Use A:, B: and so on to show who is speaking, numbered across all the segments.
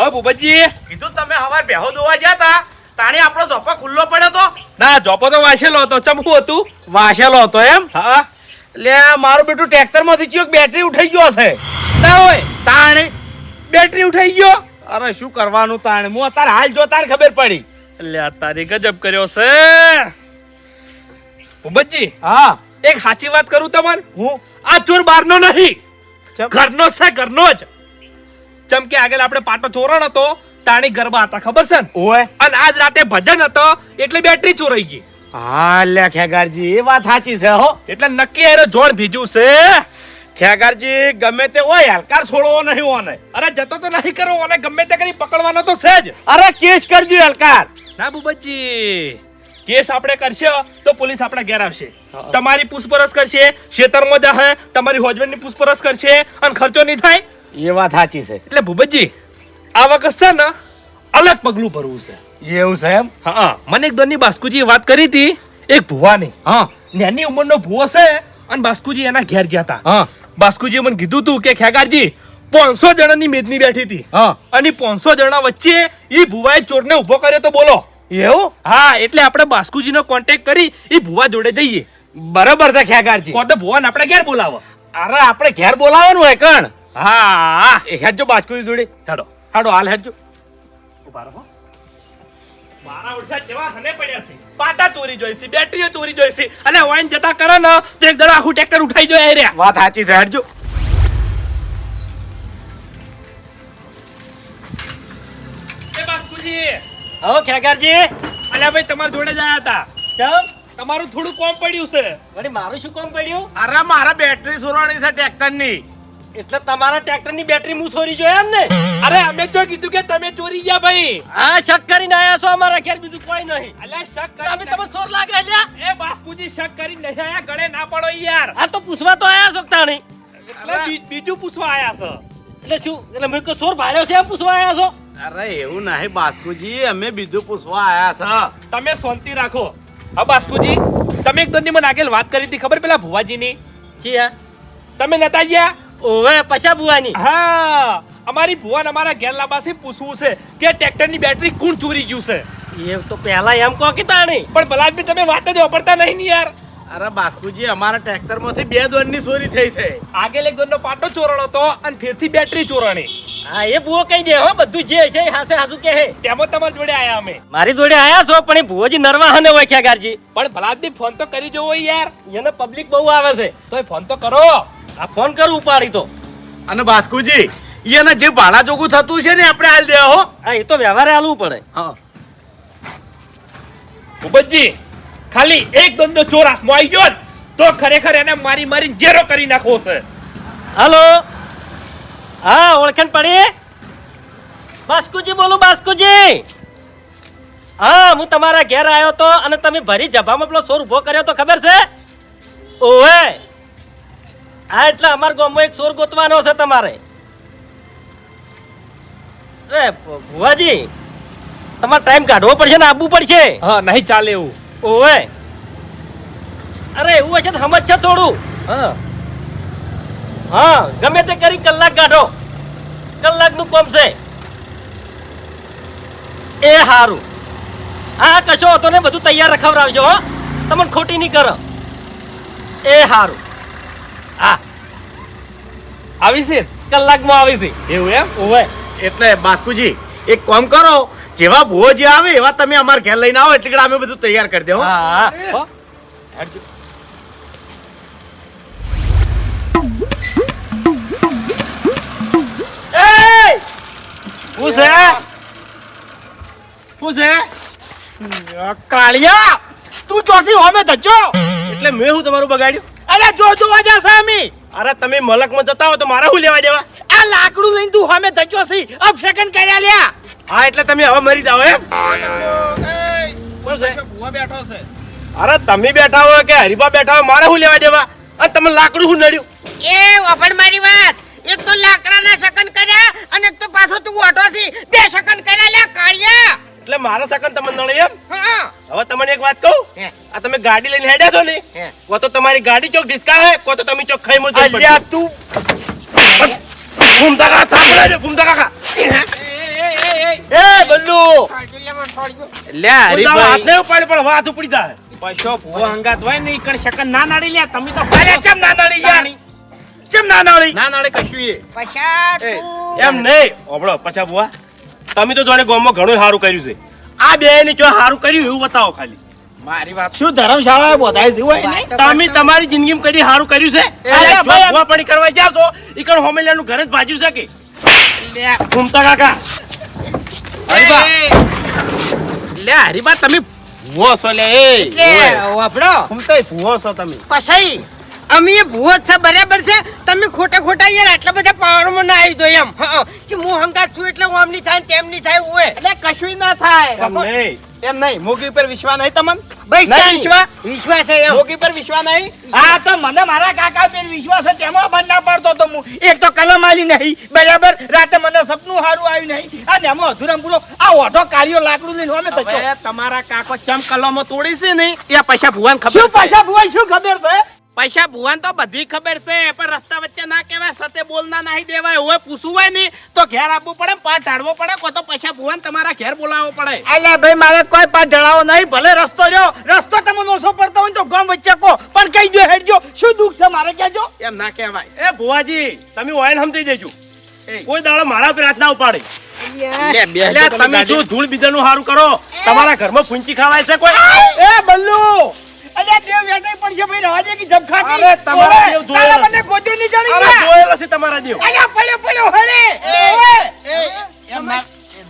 A: હવે ભૂપતજી.
B: કીધું તમે હવાર બેહો દોવા ગયા તા તાણે આપણો ઝોપો ખુલ્લો પડ્યો તો?
A: ના જોપો તો વાસેલો હતો. ચમકું હતું?
B: વાસેલો હતો એમ?
A: હા.
B: લે મારું બેટું ટ્રેક્ટરમાંથી ચિયોક બેટરી ઉઠાઈ ગયો છે?
A: ના હોય.
B: તાણે?
A: બેટરી ઉઠાઈ ગયો?
B: અરે શું કરવાનું તાણે? હું અત્યારે હાલ જો તારે ખબર પડી.
A: લે તારી ગજબ કર્યો છે. ભૂપતજી
B: હા.
A: એક સાચી વાત કરું તમને
B: હું?
A: આ ચોર બહારનો નહીં. ઘરનો છે ઘરનો જ. ચમ કે આગળ આપણે પાટો ચોરણ હતો તાણી ગરબા હતા ખબર છે ને?
B: ઓય.
A: અને આજ રાતે ભજન હતો એટલે બેટરી ચોરાઈ ગઈ.
B: હા લે ખેગારજી એ વાત સાચી છે હો.
A: એટલે નક્કી એનો જોણ ભીજું છે.
B: ખેગારજી ગમે તે હોય હલકાર છોડવો નહીં ઓને.
A: અરે જતો તો નહીં કરો અને ગમે તે કરી પકડવાનો તો છે જ.
B: અરે કેસ કરજો હલકાર.
A: ના બુબજી. કેસ આપણે કરશે તો પોલીસ આપણા ઘેર આવશે. તમારી પૂછપરછ કરશે ખેતરમાં જાહે તમારી ની પૂછપરછ કરશે અને ખર્ચો નહીં થાય?
B: એ વાત સાચી છે.
A: એટલે ભૂપતજી આ વખત છે ને અલગ પગલું ભરવું છે.
B: એવું છે એમ?
A: હા મને એક દોની બાસ્કુજી વાત કરી હતી. એક ભુવાની?
B: હા.
A: નાની ઉંમરનો ભુવો છે? અને બાસ્કુજી એના ઘેર ગયા હતા.
B: હા.
A: બાસ્કુજીએ મને કીધું તું કે ખેગારજી પાંચસો જણાની મેદની બેઠી હતી.
B: હા.
A: અને પાંચસો જણા વચ્ચે એ ભુવાએ ચોરને ઊભો કર્યો તો બોલો.
B: એવું?
A: હા એટલે આપણે બાસ્કુજીનો કોન્ટેક્ટ કરી એ ભુવા જોડે જઈએ.
B: બરાબર છે ખેગારજી.
A: તો ભુવાને આપણે ઘેર બોલાવો.
B: અરે આપણે ઘેર બોલાવવાનું હોય કણ?
A: હા.
B: એ હેડજો બાસ્કુજી જોડે.
A: હેડો.
B: હાડો હાલ હેડજો.
A: ઊભા મારા ઓળશા જેવા હને પડ્યા છે. પાટા ચોરી જોઈશે બેટરીઓ ચોરી જોઈશે અને વાઈન જતા કરે ને તો એક દડા આખું ટ્રેક્ટર ઉઠાઈ જાય
B: વાત સાચી છે હેડજો.
A: એ બાસ્કુજી.
C: હવે ખેગારજી.
A: અલ્યા ભાઈ તમારા જોડે જ આયા હતા.
C: ચમ?
A: તમારું થોડું કોમ પડ્યું છે.
C: વળી મારું શું કોમ પડ્યું?
B: અરે મારા બેટરી સુરવાની છે ટ્રેક્ટરની
C: એટલે તમારા ટ્રેક્ટરની બેટરી હું ચોરી જોયા એમ ને?
A: અરે અમે જો કીધું કે તમે ચોરી ગયા ભાઈ.
C: હા શક કરીને આયા છો અમારા ઘેર બીજું કોઈ નહીં.
A: એટલે શક કરી અમે
C: તમે ચોર લાગે લ્યા.
A: એ બાસ્કુજી શક કરી નહીં આયા ગળે ના પડો યાર.
C: આ તો પૂછવા તો આયા છો તાણી.
A: એટલે બીજું પૂછવા આયા છો.
C: એટલે શું એટલે મેં કોઈ ચોર ભાડ્યો છે એમ પૂછવા આયા છો?
B: અરે એવું નહીં બાસ્કુજી અમે બીજું પૂછવા આયા છે.
A: તમે શાંતિ રાખો. હા બાસ્કુજી તમે એક દંડી મને આગળ વાત કરી હતી ખબર પેલા ભુવાજીની?
C: છીએ
A: તમે નતા ગયા?
C: ઓવે પછા બુવાની
A: હા અમારી ભુવન અમારા ઘેર લાંબાથી પૂછવું છે કે ટ્રેક્ટરની બેટરી કોણ ચોરી ગયું છે?
C: એ તો પહેલા એમ કહો કે તાણી.
A: પણ ભલાદમી તમે વાત જ વાપરતા નહીં ને યાર.
B: અરે બાસ્કુજી અમારા ટ્રેક્ટરમાંથી બે દોડની ચોરી થઈ છે.
A: આગળ એક દોનનો પાટો ચોરણ હતો અને ફેરથી બેટરી ચોરણી.
C: હા એ ભૂવો કઈ દે હો બધું જે છે હાસે હાસુ કે હે
A: તેમાં તમારી જોડે આયા અમે.
C: મારી જોડે આયા છો પણ એ ભૂવોજી નરવા હને હોય ગારજી.
A: પણ ભલાદમી ફોન તો કરી જોવો યાર.
C: એને પબ્લિક બહુ આવે છે.
A: તો ફોન તો કરો.
C: આ ફોન કરું ઉપાડી તો.
B: અને બાસ્કુજી એને જે ભાડા જોગું થતું છે ને આપણે હાલ દેવા હો
C: હા એ તો વ્યવહારે હાલવું પડે.
B: હા.
A: ઉપજી ખાલી એક દોનનો ચોર હાથમાં આવી ગયો તો ખરેખર એને મારી મારી ઝેરો કરી નાખવો છે.
C: હાલો? હા ઓળખણ પડી? બાસ્કુજી બોલું બાસ્કુજી. હા હું તમારા ઘેર આવ્યો તો અને તમે ભરી જભામાં પેલો સોર ઊભો કર્યો તો ખબર છે? ઓવે. હા એટલે અમારા ગામમાં એક સોર ગોતવાનો છે તમારે. અરે ભુવાજી તમારે ટાઈમ કાઢવો પડશે ને આપવું પડશે?
A: હા નહીં ચાલે એવું.
C: ઓવે. અરે એવું હશે તો સમજ છે થોડું.
A: હા.
C: હા ગમે તે કરી કલાક કાઢો. કલાકનું કોમ છે. એ હારું. હા કશો હતો ને બધું તૈયાર રખાવડાવજો હો. તમને ખોટી નહીં કરો. એ હારું. હા.
A: આવી છે?
C: કલાકમાં આવી છે.
A: એવું એમ?
C: ઓવે
B: એટલે બાસ્કુજી એક કામ કરો જેવા ભુવો જે આવે એવા તમે અમારા ઘેર લઈને આવો એટલે અમે બધું તૈયાર કરી દેવું હો.
C: હા
B: છે? છે?
A: કાળિયા તું ચોથી હોમે ધજો
B: એટલે મેં હું તમારું બગાડ્યું?
A: અરે જો જોવા જા સામી.
B: અરે તમે મલકમાં જતા હો તો મારા શું લેવા દેવા?
A: આ લાકડું લઈને તું હોમે ધચ્યો છી અબ સેકન્ડ કર્યા લ્યા.
B: હા એટલે તમે હવે મરી જાવ એમ? છે? અરે તમે બેઠા હો કે હરીબા બેઠા હોય મારે હું લેવા દેવા? અને તમે લાકડું શું નડ્યું?
D: એ વફણ મારી વાત. એક તો લાકડાના શકન કર્યા અને એક તો પાછો તું ઓટો છી બે શકન કર્યા લ્યા કાળિયા.
B: એટલે મારા સકન તમને નડે એમ? હવે તમને એક વાત કહું? આ તમે ગાડી લઈને હેડ્યા છો ને? કો તો તમારી ગાડી ચોક ડિસ્કા હે કો તો તમે ચોક ખાઈ મોજ
A: અલ્યા
B: તું. ઘૂમતા કાકા થાંભલા જો ઘૂમતા કાકા
D: એ, એ, એ,
E: એ બલ્લુ!
D: લે,
F: હરી દાડો હાથ નહીં ઉપાડે પણ વાત ઉપડી જાય
G: પૈસો ભૂવો હંગાત હોય ને ઈકણ શકન ના નાડી લે તમે તો
F: ભલે કેમ ના નાડી યાર કેમ ના નાડી?
G: ના નાડે કશું એ.
D: પૈસા તું.
F: એમ નહીં. ઓબળો પછા બુઆ તમે તો જોડે ગામમાં ઘણું સારું કર્યું છે. આ બે ની જો સારું કર્યું એવું બતાવો ખાલી.
G: મારી વાત શું ધર્મશાળા બોધાય છે હોય ને?
F: તમે તમારી જિંદગીમાં કદી સારું કર્યું છે? ભૂવા પડી કરવા જાવ છો ઈકણ હોમેલિયાનું ઘર જ ભાજ્યું છે કે? ઘૂમતા કાકા.
G: હરીબા લે હરીબા તમે ભૂવો છો લે એ.
D: એટલે
G: ઘૂમતા ભૂવો છો તમે.
D: પછી. અમે એ ભૂવો છે બરાબર છે? તમે ખોટા ખોટા યાર આટલા બધા પાવરમાં ના આવી દો એમ. કે હું હંગાત છું એટલે હું આમ નહીં થાય તેમ નહીં થાય ઓય
G: એટલે કશું ના થાય.
F: એમ નહીં.
G: મોગી પર વિશ્વાસ નહીં તમને?
D: ભાઈ
G: નહીં. વિશ્વાસ?
D: વિશ્વાસ છે એમ.
G: મોગી પર વિશ્વાસ નહીં?
H: હા તો મને મારા કાકા પર વિશ્વાસ છે તેમાં બંધ ના પડતો તો હું. એક તો કલમ આલી નહીં બરાબર? રાતે મને સપનું સારું આવ્યું નહીં. અને એમાં અધુરમ પૂરો આ ઓઢો કાળિયો લાકડું લઈને અમે તો
G: તમારા કાકો ચમ કલમો તોડી છે ને એ પૈસા ભુવાન ખબર
H: શું પૈસા ભુવાન શું ખબર છે?
G: પૈસા ભુવાન તો બધી ખબર છે પણ રસ્તા વચ્ચે ના કહેવાય સતે બોલના નહીં દેવાય. હવે પૂછવું હોય નહીં તો ઘેર આપવું પડે પાઠ ઢાળવો પડે કો તો પૈસા ભુવાન તમારા ઘેર બોલાવવો પડે.
H: એટલે ભાઈ મારે કોઈ પાઠ જણાવો નહીં ભલે રસ્તો રહ્યો રસ્તો તમે નોસો પડતો હોય તો ગામ વચ્ચે કો પણ કઈ જો હેડજો શું દુઃખ છે મારે કહેજો?
G: એમ ના કહેવાય.
F: એ ભુવાજી તમે ઓઇલ સમજી દેજો. કોઈ દાડો મારા પ્રાર્થના ઉપાડે.
G: તમે
F: શું ધૂળ બીજાનું સારું કરો? તમારા ઘરમાં ફૂંચી ખાવાય છે કોઈ?
H: એ બલ્લુ! અલ્યા દેવ વેટાઈ પડશે ભાઈ રવા દે કે જબખા
F: અરે, તમારા દેવ જોયેલા
H: તારા મને ગોતું નહીં જડી
F: અરે
H: ગયા.
F: છે તમારા દેવ.
H: અલ્યા પડ્યો પડ્યો હળે.
G: એ, એમ ના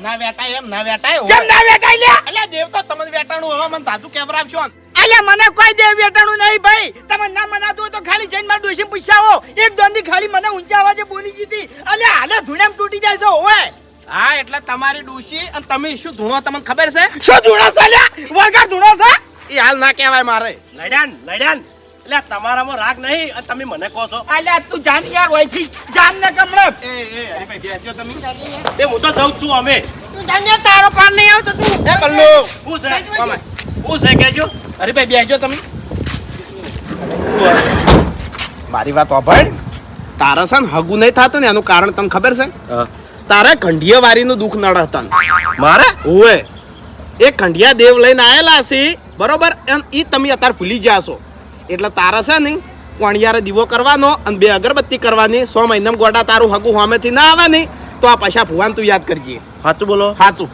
G: ના વેટાય એમ ના વેટાય
H: ચમ ના વેટાઈ લ્યા.
G: એટલે દેવ તો તમને વેટાણું હવે મને સાચું કેવરાવશો ને.
H: અલ્યા મને કોઈ દેવ વેટાણું નહીં ભાઈ. તમે ના મનાતું તો ખાલી જઈને મારા ડોશી પૂછાવો. એક દોંદી ખાલી મને ઊંચા અવાજે બોલી ગઈ અલ્યા હાલે ધૂળેમ તૂટી જાય છે ઓવે.
G: હા એટલે તમારી ડોશી અને તમે શું ધૂણો તમને ખબર છે?
H: શું ધૂણો છે અલ્યા? વળગા ધૂણો છે?
G: એ હાલ ના કહેવાય મારે.
F: લડ્યાન લડ્યાન એટલે તમારામાં રાગ નહીં અને તમે મને કહો છો.
H: અલ્યા તું જાન યાર વહીથી જાન ને કમળે
G: એ એ હરીભાઈ બેસજો તમે.
F: એ હું તો જઉં છું અમે.
D: તું જાણ્યો તારો પાન નહીં આવતો તું.
G: એ બલ્લુ.
F: શું છે?
G: કોમે?
F: શું છે કહેજો
G: હરીભાઈ બેસજો તમે. મારી વાત વાપર તારા છે ને હગું નહીં થતું ને એનું કારણ તને ખબર છે? તારે કંઢિયા વારીનું દુઃખ નડતા
F: મારે?
G: ઓવે એ ખંડિયા દેવ લઈને આયેલા છે બરોબર? એમ એ તમે અત્યારે ભૂલી ગયા છો. એટલે તારા છે ને કોણિયારે દીવો કરવાનો અને બે અગરબત્તી કરવાની સો મહિનામાં ગોડા તારું હગું હોમેથી ના આવે નહીં તો આ પૈસા ભુવાન તું યાદ કરજે.
F: સાચું બોલો?
G: સાચું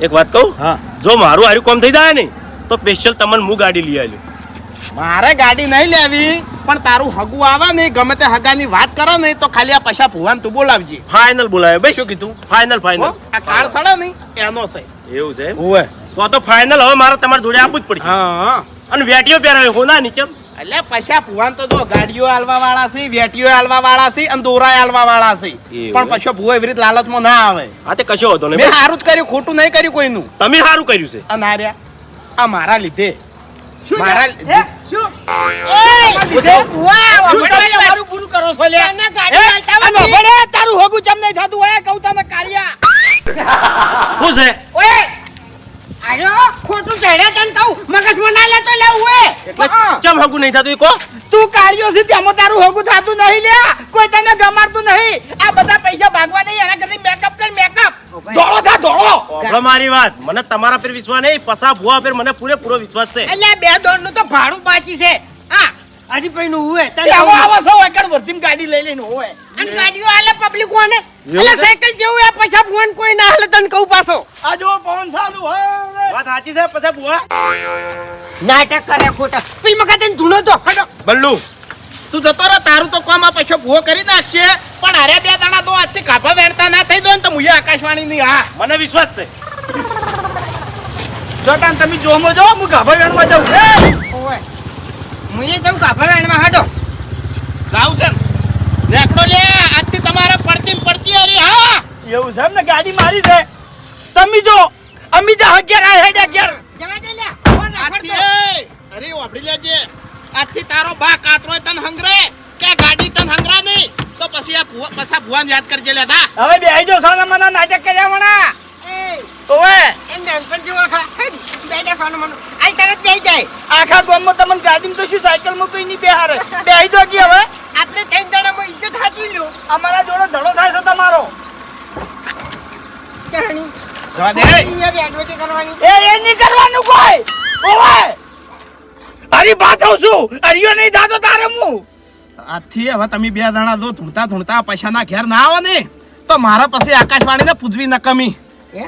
F: એક વાત કહું?
G: હા.
F: જો મારું હાર્યું કોમ થઈ જાય ને તો સ્પેશિયલ તમને હું ગાડી લઈ આવ્યું
G: મારે ગાડી નહીં લેવી પણ તારું હગું આવે ને ગમે તે હગાની વાત કરે ને તો ખાલી આ પૈસા ભુવાન તું બોલાવજે.
F: ફાઇનલ બોલાવે ભાઈ
G: શું કીધું?
F: Final final?
G: આ કાળ સડે નહીં એનો છે.
F: એવું છે?
G: ઓવે
F: તો તો ફાઇનલ હવે મારે તમારા જોડે આપવું જ પડશે.
G: હા.
F: અને વેટીઓ પહેરાવે હું ના નીચે.
G: એટલે પૈસા ભુવાન તો જો ગાડીઓ આલવા વાળા છે વેટીઓ આલવા વાળા છે અને દોરા આલવા વાળા છે. પણ પછી ભુવો એવી રીતે લાલચમાં ના આવે.
F: હા તે કશો હતો
G: મેં સારું જ કર્યું ખોટું નહીં કર્યું કોઈનું.
F: તમે સારું કર્યું છે.
G: અને આર્યા આ મારા લીધે. મારા લીધે.
H: શું?
D: એ ભૂવા,
H: મારું પૂરું કરો છો લ્યા?
D: તને ગાડી
H: હે?
D: વાંચતા
H: આ
D: આવડતી?
H: નોભલે તારું હોગું ચમ નહીં થતું હોય કહું તને કાળિયા.
F: શું છે?
H: ઓય!
D: અરે ખોટું ચડ્યા તને કહું. મગજમાં ના લેતો લેવું
F: એટલે ચમ હગું નહીં થતું કો
H: તું કાર્યો છે તેમાં તારું હગું થતું નહીં લે. કોઈ તને ગમાડતું નહીં. આ બધા પૈસા ભાગવા નહીં એના કરતી મેકઅપ કર મેકઅપ દોડો થા દોડો
F: મારી વાત. મને તમારા પર વિશ્વાસ નહીં પસા ભુવા પર મને પૂરેપૂરો વિશ્વાસ છે.
D: એટલે બે દોડનું તો ભાડું બાકી છે. હા પૈ નું હોય તને
H: આવો
D: આવું.
H: સૌ એકડ વર્તીમ ગાડી લઈ લઈને હોય
D: અને ગાડીઓ આલે પબ્લિક કોને એટલે સાયકલ જેવું આ પૈસા ફોન કોઈ ના હાલે તને કહું પાછો.
H: આ જો પવન સારું હોય
F: વાત સાચી છે પછી ભુવા?
D: નાટક કરે ખોટા. પી મકા તને ધૂનો તો હટો.
F: બલ્લુ
G: તું જતો રહે તારું તો કામ આ પૈસા ભૂવો કરી નાખશે. પણ અરે બે દાણા તો આજથી કાપા વેણતા ના થઈ દો ને તો મુજે આકાશવાણી ની હા.
F: મને વિશ્વાસ છે.
H: જોટાન તમે જોમો જો હું ગાભા વેણવા જાઉં.
D: મુએ જઉં કાફા વેણમાં હાડો.
G: જાવ છે રેકડો લે આજથી તમારે પડતી પડતી અરે હા.
H: એવું છે ને ગાડી મારી છે. તમે જો અમી જ અગિયાર આ હેડ અગિયાર
D: જવા દે લે.
G: અરે વાપરી લેજે. આજથી તારો બા કાતરો તન હંગરે કે ગાડી તન હંગરા નહીં. તો પછી આ ભુવા પાછા ભુવાન યાદ કરજે લે ના
H: હવે બે જો સાના મને નાટક કર્યા વણા.
D: એ
H: ઓવે
D: એ નાનપણ જેવો ખા બે મનો. તરત જાય.
H: આખા ગામમાં તમને ગાડીમાં તો શું સાયકલમાં કોઈ નહીં બેહારે. બેહી દો કે હવે.
D: આપણે ત્રણ જણામાં ઇજ્જત હાચવી લો.
H: અમારા જોડે ધડો થાય છે તમારો.
D: કહાણી
G: જવા દે.
D: યાર એડવર્ટાઈઝ કરવાની.
H: એ એ નહીં કરવાનું કોઈ. ઓવે. અરે બાથો છું. હરિયો નહીં થાતો તારે હું.
G: આથી હવે તમે બે જણા જો ધૂણતા ધૂણતા પૈસાના ઘેર ના આવો ને તો મારા પાસે આકાશવાણીને પૂજવી નકમી.
D: હે?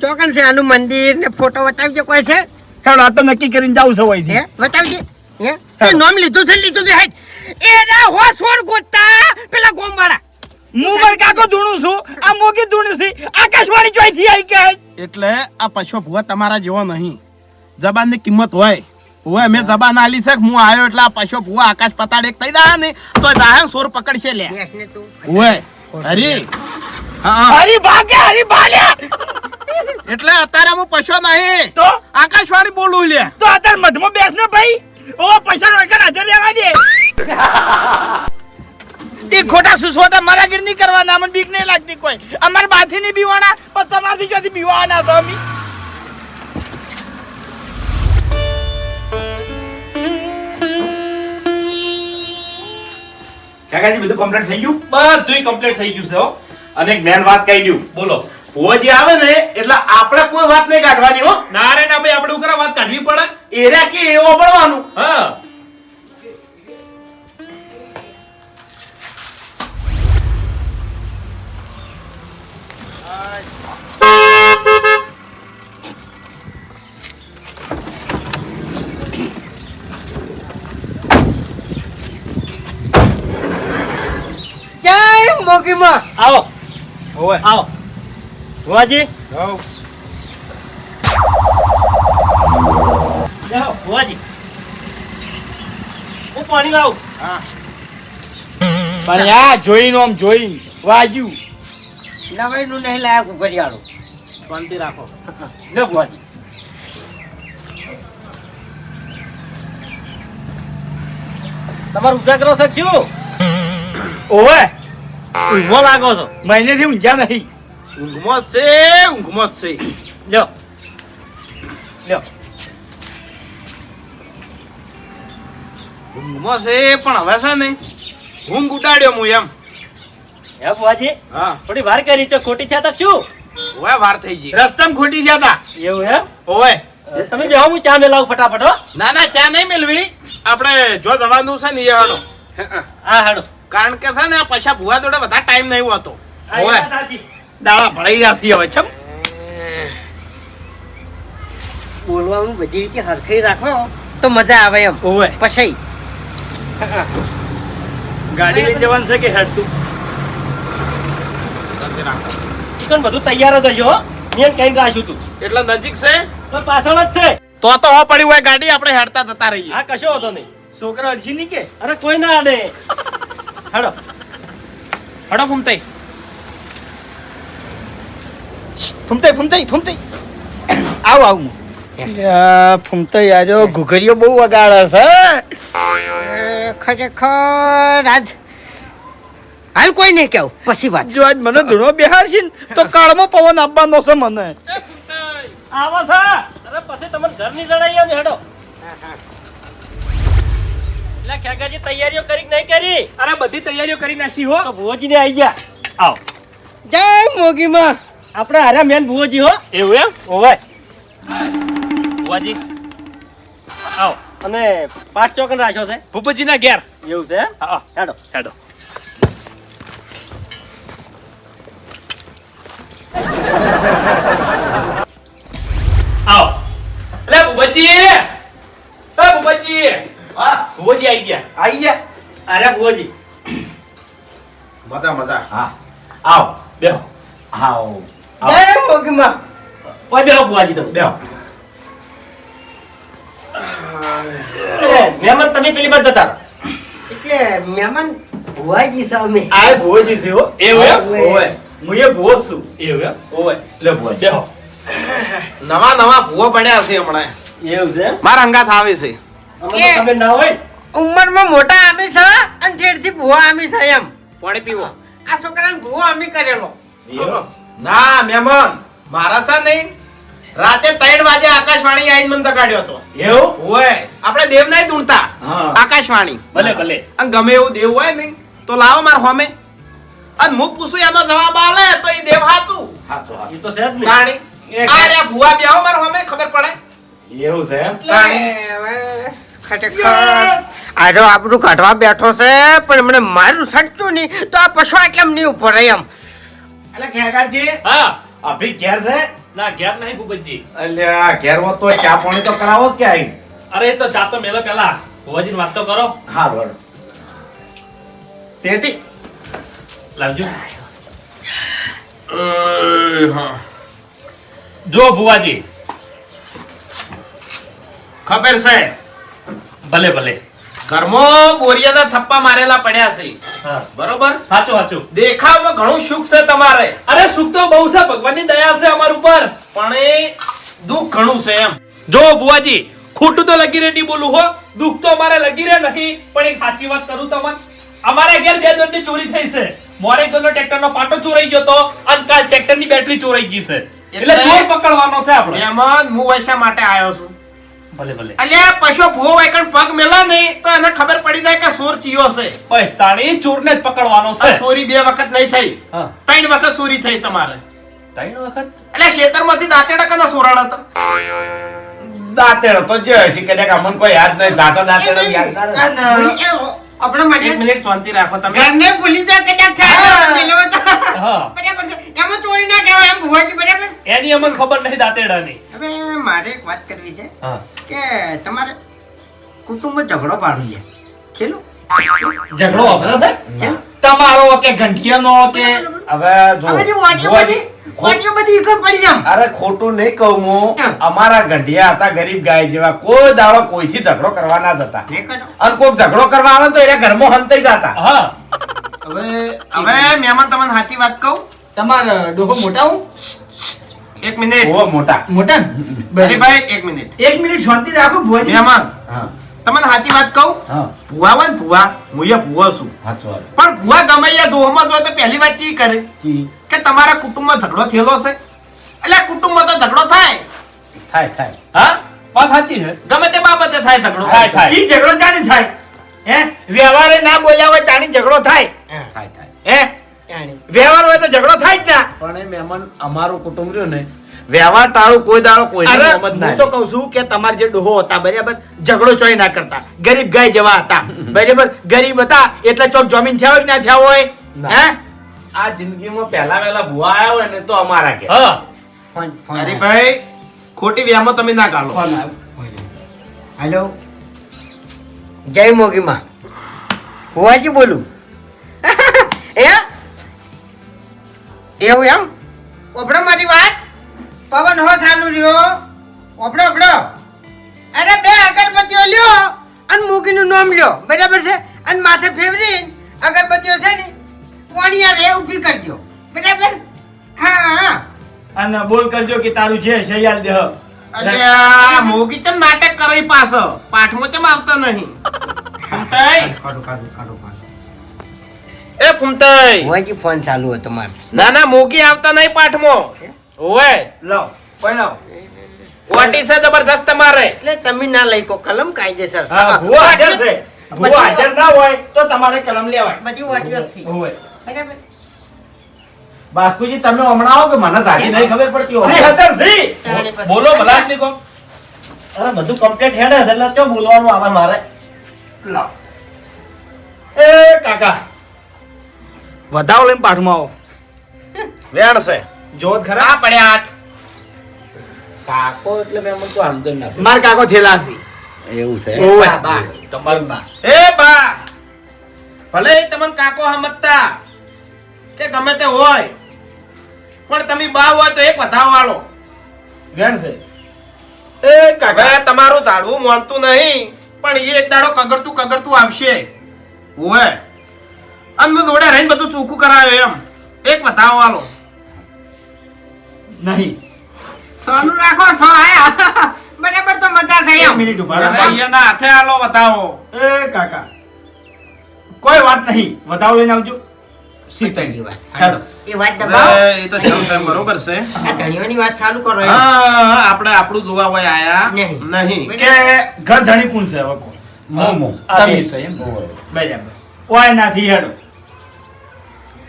D: ચોકન છે આનું મંદિર ને ફોટો બતાવજો કોઈ છે?
H: હેડો આ તો નક્કી કરીને જાવ છો
D: હે?
H: અહીંથી
D: બતાવજે. હે? એ નામ લીધું છે લીધું છે હેડ. ના હો સોર ગોતા. પેલા ગોમવાળા.
H: હું મર કાકો ધૂણું છું? આ મોગી ધૂણું છે. આકાશવાણી ચોઈથી આવી કે
G: એટલે આ પશુ ભૂવા તમારા જેવો નહીં. જબાનની કિંમત હોય. હોય મેં જબાન આલી છે હું આવ્યો એટલે આ પશુ ભૂવા આકાશ પતાડ એક થઈ દા ને. તો દાહન સોર પકડશે લે. હોય હરી હા
H: હરી. ભાગે હરી ભાલ્યા
G: એટલે અત્યારે હું પૈસો નહીં.
H: તો?
G: આકાશવાણી બોલું લે.
H: તો અત્યારે મધમો બેસ ને ભાઈ. ઓ પૈસા રોકડ હાજર રહેવા દે. એ ખોટા સુસવાટા મારા ગીર નહીં કરવાના મને બીક નહીં લાગતી કોઈ. અમારે બાથી નહીં બીવાના પણ તમારથી જ્યાંથી બીવાના તો અમે?
B: કાકાજી બધું કમ્પ્લીટ થઈ ગયું?
A: બધું કમ્પ્લીટ થઈ ગયું છે
B: અને એક મેન વાત કહી દઉં.
A: બોલો.
B: ભુવાજી આવે ને એટલે આપણે કોઈ વાત નહીં કાઢવાની હો.
A: ના રે ના ભાઈ આપણે ઉકરા વાત કાઢવી પડે.
B: એરા કે એવો પડવાનું
A: હા.
D: જય મોગીમાં.
C: આવો. આવો. ભુવાજી? જાઓ. ભુવાજી. હું પાણી લાવું.
H: પણ આ જોઈને આમ જોઈ વાજ્યું.
D: નવાઈ નહીં લાયા
G: શાંતિ રાખો.
C: લે ભુવાજી. તમારું ઉજાગરો છે શું?
H: ઓવે.
C: ઊભો લાગો છો.
H: મહિનેથી ઊંઝા નહીં.
G: ઊંઘમાં છે ઊંઘમાં છે
C: લ્યો લ્યો
G: ઊંઘમાં છે પણ હવે છે ને ઊંઘ ઉડાડ્યો હું એમ.
C: હે બુવાજી
G: હા.
C: થોડી વાર કરી તો ખોટી થયા તા શું?
G: ઓય વાર થઈ ગઈ.
H: રસ્તામાં ખોટી જતા
C: એવું એમ?
G: ઓય
C: તમે જાઓ હું ચા મેલાવું ફટાફટ હો.
G: ના ના ચા નહીં મેળવી આપણે જો જવાનું છે ને એ હાડો
C: હા હાડો
G: કારણ કે છે ને આ પૈસા ભૂવા જોડે બધા ટાઈમ નહીં હોતો.
C: આ સાચી.
H: દાડા ભળાઈ રહ્યા છે હવે ચમ.
D: બોલવાનું બધી રીતે હરખાઈ રાખો તો મજા આવે એમ.
H: ઓવે.
D: પછી.
H: ગાડી લઈ જવાનું છે કે હેડતું
C: ચિકન બધું તૈયાર જ હશે હો. મેં કઈ રાખ્યું તું.
G: એટલે નજીક છે?
C: પણ પાછળ જ છે.
G: તો તો હો પડી હોય ગાડી આપણે હેડતા જતા રહીએ.
C: હા કશો હતો નહીં.
H: છોકરા અડસી નહીં કે?
C: અરે કોઈ ના અડે હડો.
G: હડો ફૂમતાઈ
H: ફૂમતાઈ ફૂમતાઈ ફૂમતાઈ. આવ આવ. ફૂમતાઈ આજો ઘુઘરીઓ બહુ વગાડે છે
D: ખરેખર આજ હાલ કોઈ નહીં કેવું? પછી વાત.
H: જો આજ મને ધૂણો બિહાર છે ને તો કાળમાં પવન આપવાનો છે મને. આવો છે.
C: અરે પછી તમને ઘરની લડાઈ આવે હેડો. એટલે ખેગાજી તૈયારીઓ કરી નહીં કરી?
A: અરે બધી તૈયારીઓ કરી નાખી હો.
C: તો ભુવોજી ને આવી ગયા. આવો.
D: જય મોગીમાં.
C: આપણે આરા મેન ભુવોજી હો.
A: એવું એમ?
C: ઓવે
A: ભુવાજી.
C: આવો. અને પાંચ ચોકન રાખ્યો છે.
A: ભૂપતજીના ઘેર.
C: એવું છે?
A: હા
C: હેડો.
A: હેડો. આવો. લે ભૂપતજી. એ ભૂપતજી.
B: હા?
A: ભૂપતજી આવી ગયા.
B: આવી ગયા?
C: અરે ભુવોજી.
G: મજા મજા.
B: હા. આવ.
A: બેહો.
B: આવ.
D: જય મોગીમાં
C: કોઈ બેહો ભુવાજી તમે.
B: બેહો.
C: મહેમાન તમે પેલી બાજુ જતા
D: એટલે મહેમાન ભુવાજી સામે
B: આ ભુવોજી છે હો. હું એ ભુવો લે
A: બેહો.
G: નવા નવા ભૂવો પડ્યા છે હમણાં.
C: એવું છે?
G: મારા અંગાથ આવે છે.
C: તમે ના હોય.
D: ઉંમરમાં મોટા આમી છે અને છેડથી ભુવા આમી છે એમ.
G: પાણી પીવો.
D: આ છોકરાને ભુવો આમી કરેલો.
G: ના મહેમાન મારા સા નહીં. રાતે ત્રણ વાગે આકાશવાણી આઈને મને જગાડ્યો હતો.
B: એવું?
G: હોય આપણે દેવ નહીં ધૂણતા આકાશવાણી.
A: ભલે ભલે.
G: અને ગમે એવું દેવ હોય નહીં તો લાવો માર હોમે. અને હું પૂછું એનો જવાબ આલે તો એ દેવ હાચું?
B: હાચો, હાચો.
C: તો છે જ ને.
G: આ રે ભુવા બેહો મારો અમે ખબર પડે?
B: એવું છે? એમ
D: એટલે હવે ખરેખર આજો આપણું કાઢવા બેઠો છે પણ એમણે મારું સટતું નહીં. તો આ પશુ આટલા નહીં ઉપર એમ.
B: એટલે ખેગારજી
A: હા.
B: અભી ઘેર છે?
A: ના ઘેર નહીં ભૂપતજી.
B: અલ્યા ઘેર હોત તો ચા પાણી તો કરાવો જ કે આઈ
A: અરે એ તો મેલો પેલા. ભુવાજીને વાત તો કરો.
B: હા હારું તેટી.
A: લાવજો. જો ભુવાજી.
G: ખબર છે?
A: ભલે ભલે.
G: ઘરમાં બોરિયાના થપ્પા મારેલા પડ્યા છે. બરોબર?
A: સાચો સાચો.
G: દેખાવમાં ઘણું સુખ છે તમારે.
A: અરે સુખ તો બહુ છે ભગવાનની દયા છે અમાર ઉપર.
G: પણ એ દુઃખ ઘણું છે એમ.
A: જો બુવાજી ખોટું તો લગી રે નહીં બોલું હો. દુઃખ તો અમારે લગી રે નહીં પણ એક સાચી વાત કરું તમને. અમારા ઘેર બે દોડની ચોરી થઈ છે. મોરે દોડનો ટ્રેક્ટરનો પાટો ચોરાઈ ગયો તો અને કાલ ટ્રેક્ટરની બેટરી ચોરાઈ ગઈ છે. એટલે ચોર પકડવાનો છે આપણે.
G: એમાં હું વૈસા માટે આવ્યો છું.
A: ભલે ભલે.
G: અલ્યા પશુ ભૂવો વાયકણ પગ મેલો નહીં તો એને ખબર પડી જાય કે સોર ચિયો છે.
A: પૈસ્તાણી ચોરને જ પકડવાનો છે.
G: ચોરી બે વખત નહીં થઈ. ત્રણ વખત ચોરી થઈ તમારે.
A: ત્રણ વખત?
G: એટલે ખેતરમાંથી દાંતેડા કનો સોરાણ હતો?
B: દાંતેડો તો જે હશે કે અમને કોઈ યાદ નહીં દાંતા દાંતેડો યાદ ના રહે.
D: માટે
G: એક મિનિટ શાંતિ રાખો તમે.
D: ઘરને ભૂલી જાય કદાચ પેલો તો.
A: હા.
D: બરાબર છે. એમાં ચોરી ના કહેવાય એમ ભુવાજી બરાબર?
A: એની અમને ખબર નહીં દાંતેડાની.
D: હવે મારે એક વાત કરવી છે કે તમારે કુટુંબ ઝઘડો પાડવું છે. છેલ્લું?
I: ઝઘડો હમણાં થાય તમારો કે ઘંટિયાનો કે
B: હવે જો
D: હવે બધી વાટીઓ
B: ભુવાજી,
D: બધી બધી એકમ પડી જામ.
B: અરે ખોટું નહીં કહું હું. અમારા ગંઢિયા હતા ગરીબ ગાય જેવા. કોઈ દાડો કોઈથી ઝઘડો કરવા ના જતા. અને કોઈક ઝઘડો કરવા આવે તો એના ઘરમાં હંતાઈ જતા.
A: હા.
I: હવે
G: હવે મહેમાન તમને સાચી વાત કહું?
I: તમારો ડોહો મોટા હું?
G: એક મિનિટ.
B: બહુ મોટા.
I: મોટા
G: હરીભાઈ એક મિનિટ.
I: એક મિનિટ શાંતિ રાખો ભોજ
G: મહેમાન.
B: હા.
G: તમને સાચી વાત કહું?
B: હા.
G: ભુવા હોય ને ભુવા હું એ ભુવા છું. પણ ભુવા ગમે એ જોવામાં જોઈએ તો પહેલી વાત ચી કરે?
B: કે
G: તમારા કુટુંબમાં ઝઘડો થયેલો છે? એટલે કુટુંબમાં તો ઝઘડો થાય.
B: થાય થાય.
G: હા?
A: વાત સાચી છે.
G: ગમે તે બાબતે થાય ઝઘડો.
A: થાય, થાય.
I: ઈ ઝઘડો જાણી થાય. હે? વ્યવહારે ના બોલ્યા હોય તાણી ઝઘડો થાય.
B: થાય થાય.
I: હે? વ્યવહાર હોય તો ઝઘડો થાય જ ના.
B: પણ એ મહેમાન અમારું કુટુંબ રહ્યું ને વ્યવહાર ટાળું કોઈ દાડો કોઈ
I: હું તો કહું છું કે તમારે જે ડોહો હતા બરાબર ઝઘડો ચોય ના કરતા. ગરીબ ગાય જેવા હતા બરાબર ગરીબ હતા એટલે ચોક જમીન થયા હોય કે ના થયા હોય હે?
B: આ જિંદગીમાં પહેલા વહેલા ભુવા આવ્યા હોય ને તો અમારા કે.
A: હરી
D: ફોન
G: ખોટી વ્યામો તમે ના કાઢો.
D: હેલો. જય મોગીમાં. ભુવાજી બોલું. એ? એવું એમ? ઓપડો મારી વાત? પવન હો ચાલુ રહ્યો? ઓપડો ઓપડો અરે બે અગરબત્તીઓ લ્યો અને મૂકીનું નામ લ્યો. બરાબર છે? અને માથે ફેવરી અગરબત્તીઓ છે ને પોણિયા રે ઊભી કરજો. બરાબર? હા હા.
I: અને બોલ કરજો કે તારું જે છે યાદ દેહ.
G: અલ્યા મોગી તો નાટક કરે પાછો. પાઠમાં ચમ આવતો નહીં? ફૂમતાઈ.
D: કાઢો કાઢો કાઢો કાઢો.
G: એ ફૂમતાઈ.
D: ભુવાજી ફોન ચાલુ હતો તમારે.
G: ના ના મોગી આવતા નહીં પાઠમાં. ઓવે.
I: લાવ કોઈ લાવ.
G: ઓટી છે જબરજસ્ત તમારે?
D: એટલે તમે ના લઈ કો કલમ કાયદેસર.
I: હા ભુવા હાજર છે. ભુવા હાજર ના હોય તો તમારે કલમ લેવાય.
D: બધી વાટીઓ છે.
I: હોય
D: બરાબર.
B: બાસ્કુજી તમે હમણાં આવો કે મને તાજી નહીં ખબર પડતી હોય?
I: હતર
A: બોલો ભલા
C: અરે બધું કમ્પ્લીટ હેડે એટલે ચો બોલવાનું આવે મારે?
I: લાવ. એ કાકા. વધાવો લઈને પાઠમાં આવો.
G: વેણ છે.
I: જોત ખરા?
G: આ પડ્યા આઠ
B: કાકો એટલે મેં મને તો આમદન ના
I: માર કાકો થેલા છે?
B: એવું છે
I: ઓ
D: બા, તમાર બા.
G: એ બા ભલે તમને કાકો સમજતા કે ગમે તે હોય પણ તમે બા હોય તો એક વધાવ વાળો
I: વેણ છે. એ કાકા.
G: તમારું ઝાડવું માનતું નહીં પણ એ એક દાડો કગરતું કગરતું આવશે. ઓય અને મેં જોડે રહીને બધું ચોખ્ખું કરાયો એમ. એક વધાવ વાળો
I: નહીં.
D: સોનું રાખો સો આયા બરાબર તો મજા થઈ
I: એક મિનિટ ઊભા રહો.
G: અહીંયાના હાથે આલો વધાવો.
I: એ કાકા. કોઈ વાત નહીં. વધાવો લઈને આવજો.
D: વાત.
I: હેડો.
D: એ વાત દબાવો.
G: એ તો જેવું બરોબર છે.
D: આ ધણીઓની વાત ચાલુ કરો
G: હા આપણે આપણું જોવા હોય આયા.
D: નહીં.
G: નહીં.
I: કે ઘર ધણી કોણ છે હવે કોણ?
B: મોમો.
I: તમે. છો એમ. બરાબર. ઓય નાથી હેડો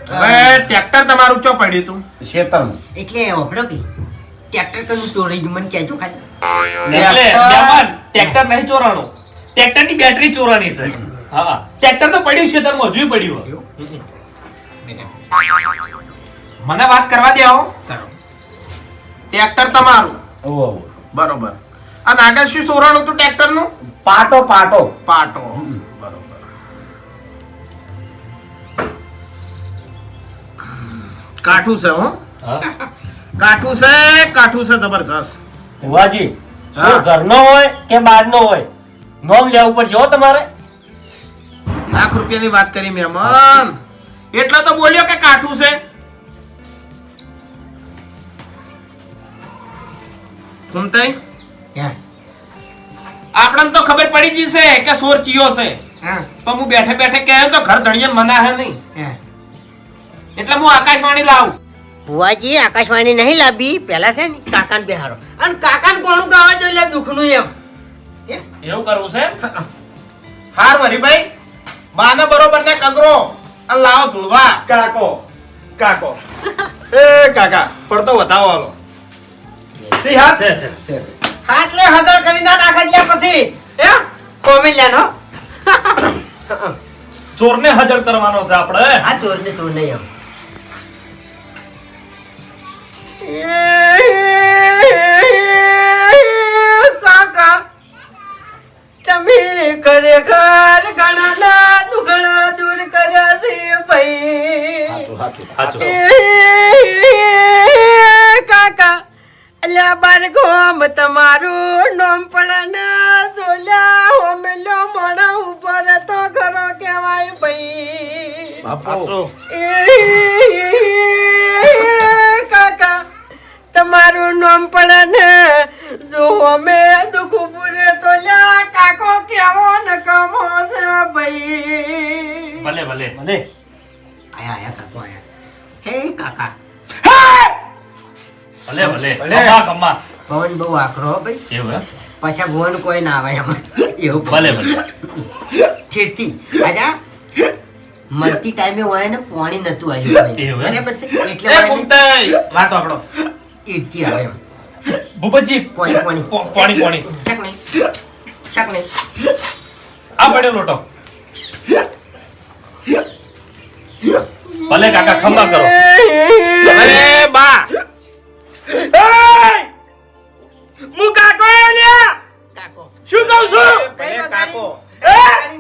G: હવે ટ્રેક્ટર તમારું ચો પડ્યું તું
B: શેતરનું.
D: એટલે ઓપડો કે? ટ્રેક્ટર કનું સ્ટોરેજ મને કહેજો ખાલી.
A: એટલે મહેમાન ટ્રેક્ટર નહીં ચોરાણું. ટ્રેક્ટરની બેટરી ચોરાણી છે. હા. ટ્રેક્ટર તો પડ્યું છે તાર હજુ પડ્યું
G: મને વાત કરવા દે આવો ટ્રેક્ટર તમારું.
B: ઓવો.
G: બરોબર. અને આગળ શું સોરાણું હતું ટ્રેક્ટરનું
B: પાટો. પાટો.
G: પાટો કાઠું છે હો. કાઠું છે કાઠું છે જબરજસ્ત.
C: ભુવાજી
G: હા.
C: શું ઘરનો હોય કે બહારનો હોય? નોમ લેવા ઉપર જો તમારે.
G: લાખ રૂપિયાની વાત કરી મહેમાન. એટલે તો બોલ્યો કે કાઠું છે. સુનતાઈ?
D: હા
G: આપણને તો ખબર પડી ગઈ છે કે સોર ચિયો છે.
D: પણ
G: તો હું બેઠે બેઠે કહે તો ઘર ધણીએ મના હે નહીં.
D: હા
G: એટલે હું આકાશવાણી લાવું.
D: ભુવાજી આકાશવાણી નહીં લાવી પહેલા છે ને કાકાને બિહારો અને કાકાને કોણું ગાવા જોઈએ દુઃખનું એમ.
A: એવું કરવું છે?
G: હાર હરીભાઈ બાને બરોબર ને કગરો અને લાવો ધૂળવા.
H: કાકો કાકો. એ કાકા પડતો વધાવો હાલો. સી હા
A: છે છે
D: હાટલે હગર કરી ના નાખી ગયા પછી. હે? કોમે લેનો
A: ચોરને હજર કરવાનો છે આપણે.
D: આ ચોરને ચોર નહીં એમ. કાકા તમે ખરેખર ઘણા દુખડા દૂર કર્યા છે ભાઈ. કાકા અલ્યા બારગોમ તમારું નોમ પડે જોલ્યા હોમેલો ઉપર તો ઘરો કહેવાય ભાઈ
B: બાપુ.
D: એ કાકા તમારું નામ પડે ને જો અમે દુઃખ પૂરે તો લ્યા કાકો કેવો ને કમો છે ભાઈ.
A: ભલે ભલે.
C: ભલે.
D: આયા આયા કાકો આયા. હે કાકા.
A: ભલે ભલે.
B: ભલે.
A: કમા કમા
D: પવન બહુ આકરો ભાઈ.
A: એવું
D: પાછા ભુવન કોઈ ના આવે એમાં. એવું
A: ભલે ભલે.
D: ઠીકથી આજા. મરતી ટાઈમે હોય ને પાણી નતું આવ્યું બરાબર છે? એટલે
G: વાત આપણો.
D: ઈડથી આવે એમ
A: ભૂપતજી
D: પાણી પાણી.
A: પાણી પાણી.
D: શાક નહીં. ચક નહીં.
A: આ પડ્યો લોટો. ભલે કાકા ખંભા કરો.
G: અરે બા.
H: હું કાકો લ્યા
D: કાકો.
H: શું કહું છું?
G: ભલે કાકો.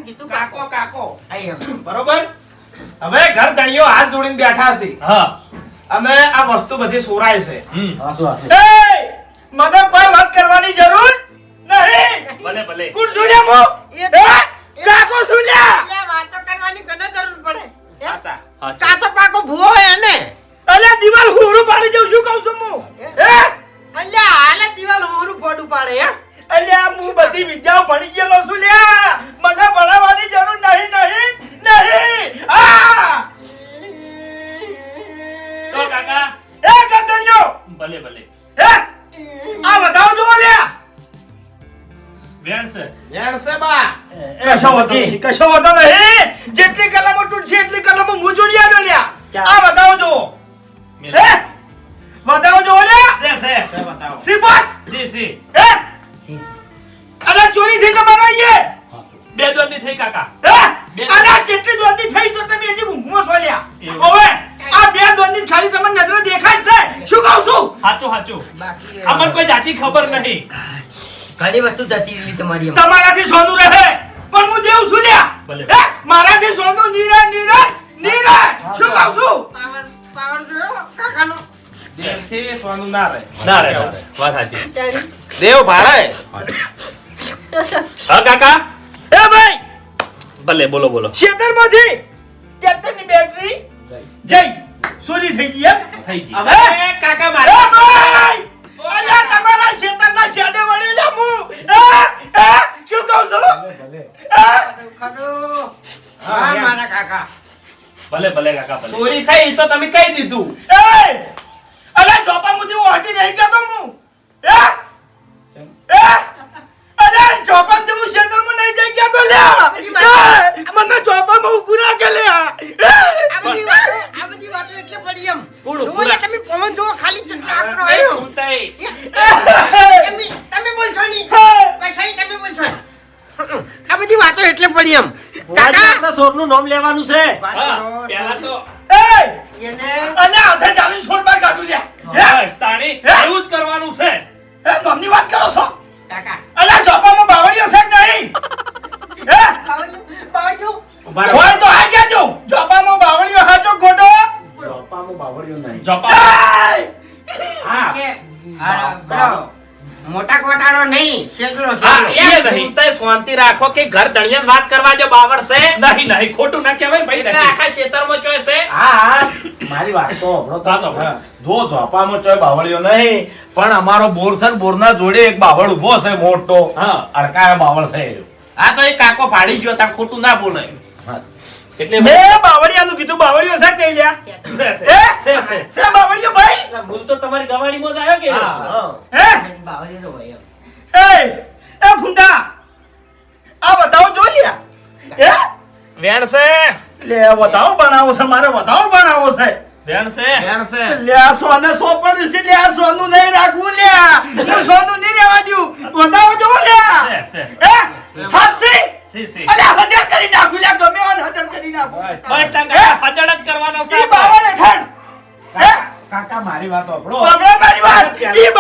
D: કીધું કાકો.
G: કાકો બરોબર? હવે ઘર ધણીઓ હાથ જોડીને બેઠા છે
A: હા.
G: અને આ વસ્તુ બધી સોરાય છે.
H: એ મને કોઈ વાત કરવાની જરૂર નહીં.
A: ભલે ભલે.
H: કુડ જોજે મો?
D: એ
H: એ કાકો સુલ્યા?
D: એટલે વાતો કરવાની કને જરૂર પડે. કાચો પાકો ભૂવો હોય ને
H: અલ્યા દીવાલ હુરું પાડી દઉં શું કહું છું હું. એ
D: અલ્યા હાલે દીવાલ હોરું ફોડું પાડે હે?
H: અલ્યા હું બધી વિદ્યાઓ ભણી ગયેલો છું લ્યા. મને ભણાવવાની જરૂર નહીં નહીં નહીં. આ!
A: તો કાકા.
H: એ ગંદનિયો
A: ભલે ભલે.
H: હે? આ બતાવો જો લ્યા.
A: વેણ છે.
G: બા.
H: કશો વધો કશો વધો નહીં. જેટલી કલમો તૂટશે એટલી કલમો હું જોડી આવ્યો લ્યા આ બતાવો જો હે? બતાવો જો લ્યા.
A: છે છે.
G: છે બતાવો
H: સિપાત
A: સી સી.
H: હે? અલા ચોરી થઈ તમારા અહીંયા
A: બે દોરની થઈ કાકા
H: હે
A: બે-
H: અલા જેટલી દોંદી થઈ તો તમે હજી ઊંઘમાં છો લ્યા
A: એવું.
H: ઓવે આ બે દોંદી ખાલી તમને નજરે દેખાય જ છે શું કહું
A: હાચું અમને કોઈ જાતિ ખબર નહીં.
D: ઘણી વસ્તુ જતી રહી તમારી
H: તમારાથી સોનું રહે પણ હું દેવ છું લ્યા. મારાથી સોનું નીરે નીરે નીરે. શું કહું છું?
D: પાવર પાવર જોયો કાકાનો?
G: દેવથી સોનું ના રહે.
A: ના રે ના વાત સાચી.
G: દેવ ભાડે
A: હા કાકા?
H: એ ભાઈ!
A: ભલે બોલો બોલો.
H: ખેતરમાંથી ટ્રેક્ટરની બેટરી. જઈ ચોરી થઈ ગઈ એમ?
A: થઈ ગઈ.
G: હવે? કાકા મારો.
H: અલ્યા તમારા શેતરના શેડે વળી લે હે. શું કહું છું? હે
G: હા,
D: હા, મારા કાકા.
A: ભલે ભલે કાકા ભલે.
G: ચોરી થઈ તો તમે કહી દીધું.
H: એ!
C: નામ લેવાનું છે?
G: શાંતિ રાખો કે ઘર ધણિયાને વાત કરવા જો બાવળ છે.
A: નહીં નહીં ખોટું ના કહેવાય ભાઈ
G: એટલે આખા ખેતરમાં ચોય છે.
B: હા હા. મારી વાત તો હમણો તો.
A: તો
B: જો ઝોપામાં ચોય બાવળિયો નહીં પણ અમારો બોર છે બોરના જોડે એક બાવળ ઊભો છે મોટો.
A: હા.
B: અડકાયો બાવળ છે
G: આ તો એ કાકો પાડી ગયો તા ખોટું ના બોલે.
A: એટલે
H: મેં બાવળિયાનું કીધું બાવળીઓ છે કે લ્યા
A: છે, છે, છે, છે.
H: છે ભાઈ?
C: એટલે તો તમારી ગવાડીમાં જ આવ્યો કે?
A: હા.
C: હા.
H: હે?
D: બાવળિયો તો હોય
H: એ એ ફુંડા આ બતાવો જોઈએ. હે?
G: વેણ છે.
H: લે બતાવો બનાવો છે મારે બતાવો બનાવો છે.
A: ધ્યાન છે.
G: વેણ છે.
H: લે આ સોને સો પર છે લે આ સોનું નહીં રાખવું લે. હું સોનું નહીં રહેવા દઉં. વધાવો જો લે.
A: છે, છે.
H: હે? હાથી
A: સી, સી.
H: અલ્યા હજાર કરી નાખું લે ગમે એને હજાર કરી નાખું.
A: બસ તાન હજાર જ કરવાનો છે
H: ઈ હેઠળ. હે?
B: કાકા મારી વાત સાંભળો.
H: બાબરા મારી વાત. ઈ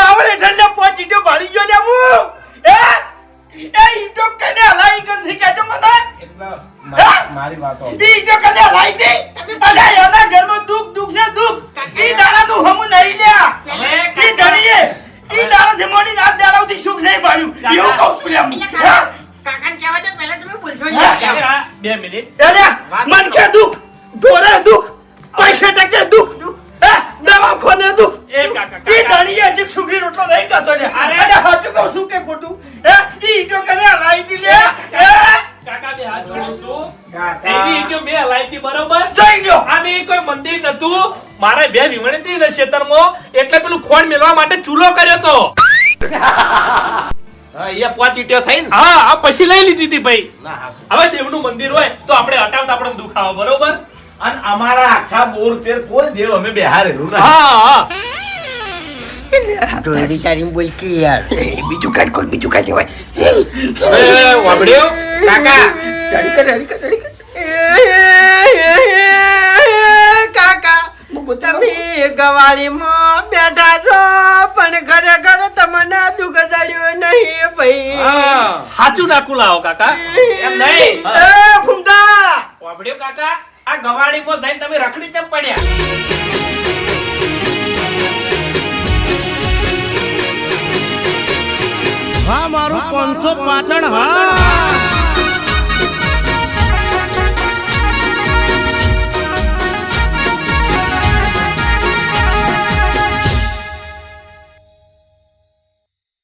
A: લઈ ભાઈ. હવે દેવનું મંદિર હોય તો આપણે હટાવતા આપણે દુખાવો બરોબર?
B: અને અમારા આખા બોર પેર કોઈ દેવ અમે બેહારેલું રહેલું
A: હા હા.
D: તો વિચારીને બોલ કે યાર. બીજું કાઢ કોઈ બીજું
G: કાઢ વાપડ્યો
D: કાકા. તમે ગવાળીમાં બેઠા છો પણ ખરેખર તમને દુઃખ જડ્યું નહીં ભાઈ.
G: હા.
A: સાચું નાખું લાવો કાકા.
G: એમ નહીં?
H: એ ફૂમતા
G: વાપડ્યો કાકા? આ ગવાડીમાં જઈને તમે રખડી ચમ પડ્યા?
J: હા મારું પાંચસો પાટણ હા.